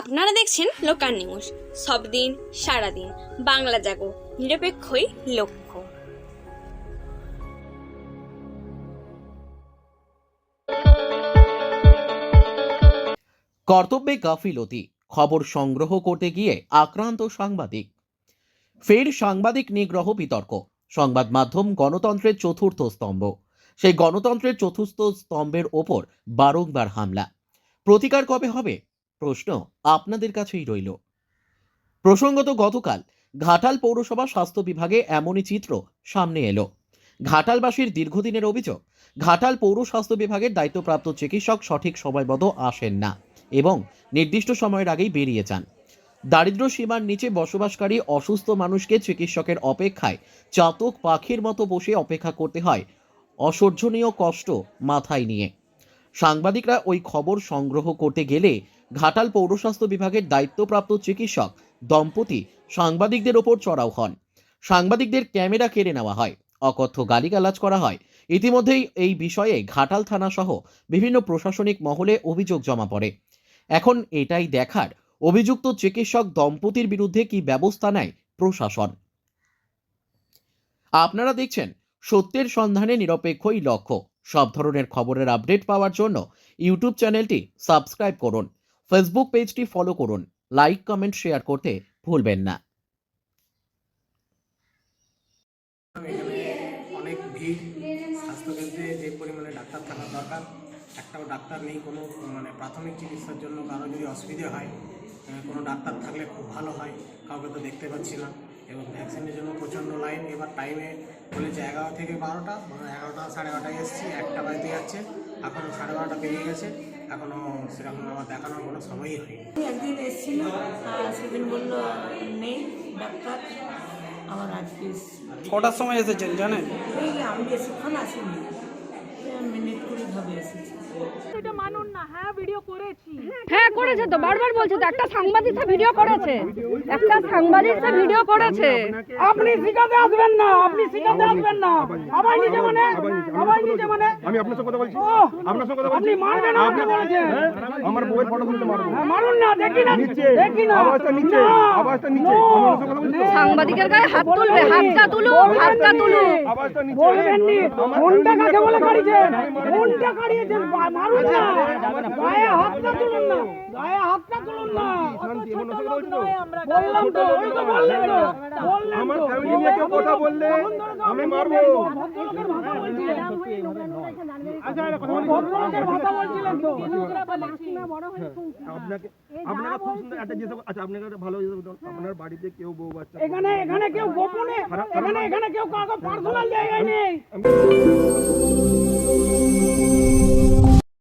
আপনারা দেখছেন local news. সব দিন সারাদিন বাংলা জাগো, নিরপেক্ষই লক্ষ্য। কর্তব্যে গাফিলতি খবর সংগ্রহ করতে গিয়ে আক্রান্ত সাংবাদিক। ফের সাংবাদিক নিগ্রহ বিতর্ক। সংবাদ মাধ্যম গণতন্ত্রের চতুর্থ স্তম্ভ। সেই গণতন্ত্রের চতুর্থ স্তম্ভের ওপর বারংবার হামলা। প্রতিকার কবে হবে? প্রশ্ন আপনাদের কাছেই রইল। প্রসঙ্গত গতকাল ঘাটাল পৌরসভা স্বাস্থ্য বিভাগে এমনই চিত্র সামনে এলো। ঘাটালবাসীর দীর্ঘদিনের অভিযোগ, ঘাটাল পৌর স্বাস্থ্য বিভাগের দায়িত্বপ্রাপ্ত চিকিৎসক সঠিক সময়মতো আসেন না এবং নির্দিষ্ট সময়ের আগেই বেরিয়ে যান। দারিদ্র সীমার নিচে বসবাসকারী অসুস্থ মানুষকে চিকিৎসকের অপেক্ষায় চাতক পাখির মতো বসে অপেক্ষা করতে হয় অসহ্যনীয় কষ্ট মাথায় নিয়ে। সাংবাদিকরা ওই খবর সংগ্রহ করতে গেলে ঘাটাল পৌরস্বাস্থ্য বিভাগের দায়িত্বপ্রাপ্ত চিকিৎসক দম্পতি সাংবাদিকদের ওপর চড়াও হন। সাংবাদিকদের ক্যামেরা কেড়ে নেওয়া হয়। অকথ্য গালিগালাজ করা হয়। ইতিমধ্যেই এই বিষয়ে ঘাটাল থানা সহ বিভিন্ন প্রশাসনিক মহলে অভিযোগ জমা পড়ে। এখন এটাই দেখার অভিযুক্ত চিকিৎসক দম্পতির বিরুদ্ধে কি ব্যবস্থা নেয় প্রশাসন। আপনারা দেখছেন সত্যের সন্ধানে নিরপেক্ষই লক্ষ্য। সব ধরনের খবরের আপডেট পাওয়ার জন্য ইউটিউব চ্যানেলটি সাবস্ক্রাইব করুন। ফেসবুক পেজটি ফলো করুন। লাইক কমেন্ট শেয়ার করতে ভুলবেন না। এখানে অনেক ভিড়। স্বাস্থ্যকেন্দ্রে যে পরিমাণে ডাক্তার থাকা দরকার, একটাও ডাক্তার নেই কোনো মানে প্রাথমিক চিকিৎসার জন্য কারও যদি অসুবিধে হয় কোনো ডাক্তার থাকলে খুব ভালো হয়। কাউকে তো দেখতে পাচ্ছি না। এবং ভ্যাকসিনের জন্য প্রচণ্ড লাইন। এবার টাইমে বলেছে এগারো থেকে বারোটা এগারোটা সাড়ে এগারোটায় এসেছি, একটা বাজতে যাচ্ছে। এখনও সাড়ে বারোটা পেরিয়ে গেছে। এখনও সেরকম আমার দেখানোর কোনো সময়ই হয়নি। একদিন এসেছিল আর সেদিন বলল নেই ডাক্তার আমার আজকে কটার সময় এসেছেন জানেন? এই আমি বেশিক্ষণ আসিনি মিনিট কুড়ি ভাবে এসেছি। হ্যাঁ করেছে। তো। বারবার বলছে তো একটা সাংবাদিক ভিডিও করেছে একটা সাংবাদিক ভিডিও করেছে। আপনি শিখাতে আসবেন না আপনি শিখাতে আসবেন না। আবার নিজে মানে আবার নিজে মানে। আমি আপনার সঙ্গে কথা বলছি। আপনার সঙ্গে কথা বলছি। আপনি মারবেন না, আপনি বলেছেন। হ্যাঁ? আমার বউয়ের ফটো তুলতে মারবো। হ্যাঁ, মারুন না দেখি না। নিচে দেখি না। আওয়াজটা নিচে আওয়াজটা নিচে। আমার সঙ্গে কথা বলছি? সাংবাদিকের গায়ে হাত তুলবে হাতটা তুলুক হাতটা তুলুক। আওয়াজটা নিচে। বলবেন নি। কোনটা কাকে বলে কাড়িয়েছেন? কোনটা কাড়িয়েছেন। মারুন না হাতটা তুলুন না গায়ে হাতটা তুলুন না শান্তি, আমার সঙ্গে কথা বলছি তো? বললাম তো ওই তো বললেন তো বললেন আমার ফ্যামিলি নিয়ে কেউ কথা বললে আমি মারবো ভদ্রলোকের ভাষা বলছিলেন আচ্ছা এটা কথা বলি ভদ্রলোকের বলছিলেন তো আপনাকে আপনাকে খুব সুন্দর একটা আচ্ছা আপনাকে ভালো। আপনার বাড়িতে কেউ বউ বাচ্চা এখানে এখানে কেউ গোপনে এখানে এখানে কেউ কাউকে পার্সোনাল জায়গায় নেই